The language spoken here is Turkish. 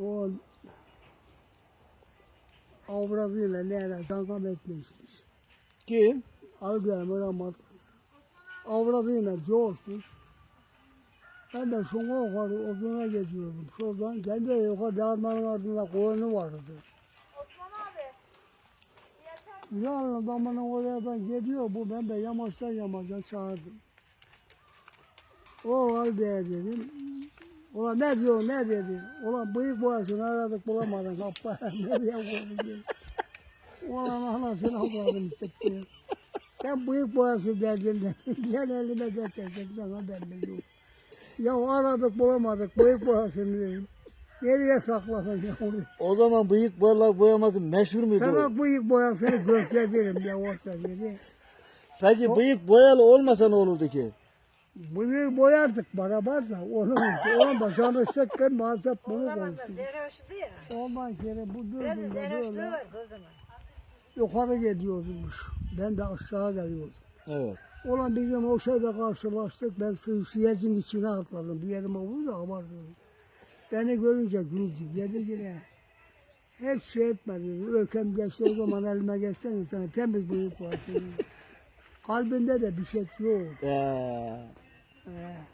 O avradıyla neyle kankam etmişmiş. Kim? Algıya rahmat. Avradıyla coşmuş. Ben de şuna yukarı oduna geçiyordum. Şuradan kendi yukarı dermanın ardında koyunu vardı. Osman abi. Yeter. Yarın adamın oradan gidiyor bu ben de yamaçtan yamaca çağırdım. O var diye dedim. Ulan ne diyor ne dedi. Ulan bıyık boyasını aradık bulamadık. Hoppa nereye koyduk diye. Ulan anasını avladım hissettim. Ben bıyık boyası derdimden. Gel elime geçecek sana belli yok. Ya aradık bulamadık bıyık boyasını dedim. Nereye sakladın ya onu? O zaman bıyık boyalar boyaması meşhur muydu? Sana bıyık boyasını gösteririm ya orta dedi. Peki bıyık boyalı olmasa ne olurdu ki? Bıyığı boyardık beraber de onun da çalıştık ben maalesef bunu O zaman da konuştum. zeroştu ya. Ondan sonra bu Biraz da dördünde zeroşluğu böyle vardı o zaman. yukarı gidiyordumuş. Ben de aşağı geliyordum. Evet. Olan bizim o şeyde karşılaştık. Ben suyezin içine atladım. Bir yerime vurdu abartıyorum. Beni görünce güldü. Dedi ki ne? Hiç şey etme dedi. Ölkem geçti o zaman elime geçsene sana temiz bıyık var senin. Kalbinde de bir şey yok. Ee, Ee,